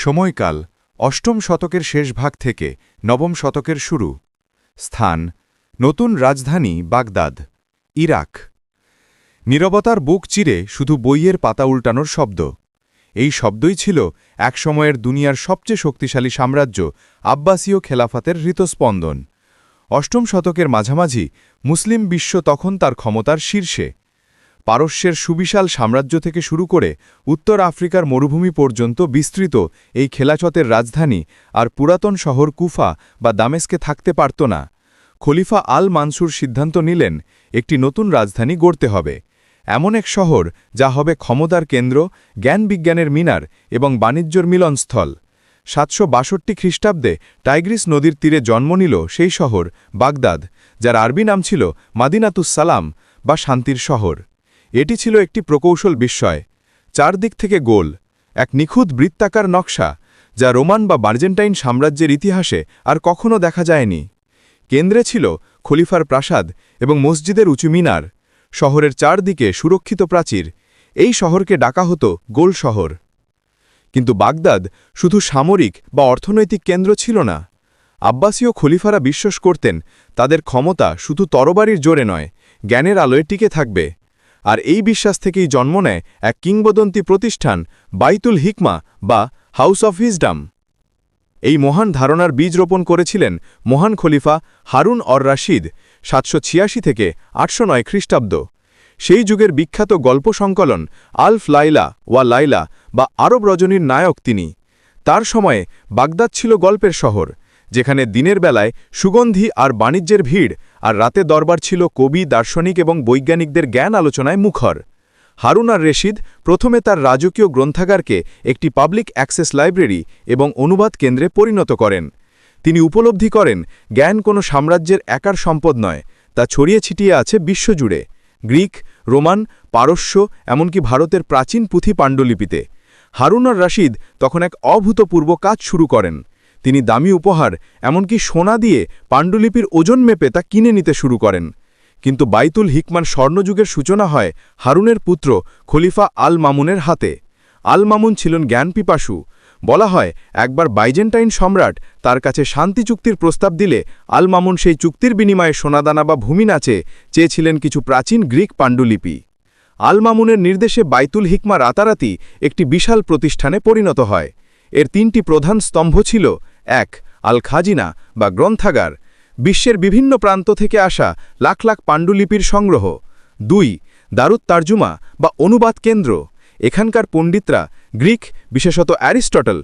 সময়কাল অষ্টম শতকের শেষ ভাগ থেকে নবম শতকের শুরু। স্থান, নতুন রাজধানী বাগদাদ, ইরাক। নীরবতার বুক চিরে শুধু বইয়ের পাতা উল্টানোর শব্দ। এই শব্দই ছিল একসময়ের দুনিয়ার সবচেয়ে শক্তিশালী সাম্রাজ্য আব্বাসীয় খেলাফাতের হৃতস্পন্দন। অষ্টম শতকের মাঝামাঝি মুসলিম বিশ্ব তখন তার ক্ষমতার শীর্ষে। পারস্যের সুবিশাল সাম্রাজ্য থেকে শুরু করে উত্তর আফ্রিকার মরুভূমি পর্যন্ত বিস্তৃত এই খেলাচতের রাজধানী আর পুরাতন শহর কুফা বা দামেস্কে থাকতে পারত না। খলিফা আল মানসুর সিদ্ধান্ত নিলেন একটি নতুন রাজধানী গড়তে হবে। এমন এক শহর যা হবে ক্ষমতার কেন্দ্র, জ্ঞান বিজ্ঞানের মিনার এবং বাণিজ্যর মিলনস্থল। সাতশো বাষট্টি খ্রিস্টাব্দে টাইগ্রিস নদীর তীরে জন্ম নিল সেই শহর বাগদাদ, যার আরবি নাম ছিল মাদিনাতুসালাম বা শান্তির শহর। এটি ছিল একটি প্রকৌশল বিস্ময়, চারদিক থেকে গোল, এক নিখুঁত বৃত্তাকার নকশা, যা রোমান বা বার্জেন্টাইন সাম্রাজ্যের ইতিহাসে আর কখনও দেখা যায়নি। কেন্দ্রে ছিল খলিফার প্রাসাদ এবং মসজিদের উঁচু মিনার, শহরের চারদিকে সুরক্ষিত প্রাচীর, এই শহরকে ডাকা হতো গোল শহর। কিন্তু বাগদাদ শুধু সামরিক বা অর্থনৈতিক কেন্দ্র ছিল না। আব্বাসীয় খলিফারা বিশ্বাস করতেন, তাদের ক্ষমতা শুধু তরবারির জোরে নয়, জ্ঞানের আলোয় টিকে থাকবে। আর এই বিশ্বাস থেকেই জন্ম নেয় এক কিংবদন্তি প্রতিষ্ঠান, বাইতুল হিকমা বা হাউস অফ হিজডাম। এই মহান ধারণার বীজ রোপণ করেছিলেন মহান খলিফা হারুন অর রাশিদ সাতশো ছিয়াশি থেকে আটশো নয় খ্রিস্টাব্দ। সেই যুগের বিখ্যাত গল্প সংকলন আলফ লাইলা ওয়া লাইলা বা আরব রজনীর নায়ক তিনি। তার সময়ে বাগদাদ ছিল গল্পের শহর। যেখানে দিনের বেলায় সুগন্ধি আর বাণিজ্যের ভিড় আর রাতে দরবার ছিল কবি, দার্শনিক এবং বৈজ্ঞানিকদের জ্ঞান আলোচনায় মুখর। হারুন আর রেশিদ প্রথমে তার রাজকীয় গ্রন্থাগারকে একটি পাবলিক অ্যাক্সেস লাইব্রেরি এবং অনুবাদ কেন্দ্রে পরিণত করেন। তিনি উপলব্ধি করেন, জ্ঞান কোনো সাম্রাজ্যের একার সম্পদ নয়, তা ছড়িয়ে ছিটিয়ে আছে বিশ্বজুড়ে। গ্রিক, রোমান, পারস্য, এমনকি ভারতের প্রাচীন পুঁথি পাণ্ডুলিপিতে। হারুন আর রাশিদ তখন এক অভূতপূর্ব কাজ শুরু করেন। তিনি দামি উপহার, এমনকি সোনা দিয়ে পাণ্ডুলিপির ওজন মেপে তা কিনে নিতে শুরু করেন। কিন্তু বাইতুল হিকমান স্বর্ণযুগের সূচনা হয় হারুনের পুত্র খলিফা আল মামুনের হাতে। আল মামুন ছিলেন জ্ঞানপিপাসু। বলা হয়, একবার বাইজেন্টাইন সম্রাট তার কাছে শান্তি চুক্তির প্রস্তাব দিলে আল মামুন সেই চুক্তির বিনিময়ে সোনাদানা বা ভূমি নাচে চেয়েছিলেন কিছু প্রাচীন গ্রিক পাণ্ডুলিপি। আল মামুনের নির্দেশে বাইতুল হিকমা রাতারাতি একটি বিশাল প্রতিষ্ঠানে পরিণত হয়। এর তিনটি প্রধান স্তম্ভ ছিল এক আল খাজিনা বা গ্রন্থাগার, বিশ্বের বিভিন্ন প্রান্ত থেকে আসা লাখ লাখ পাণ্ডুলিপির সংগ্রহ। দুই দারুদ তার্জুমা বা অনুবাদ কেন্দ্র। এখানকার পণ্ডিতরা গ্রিক, বিশেষত অ্যারিস্টটল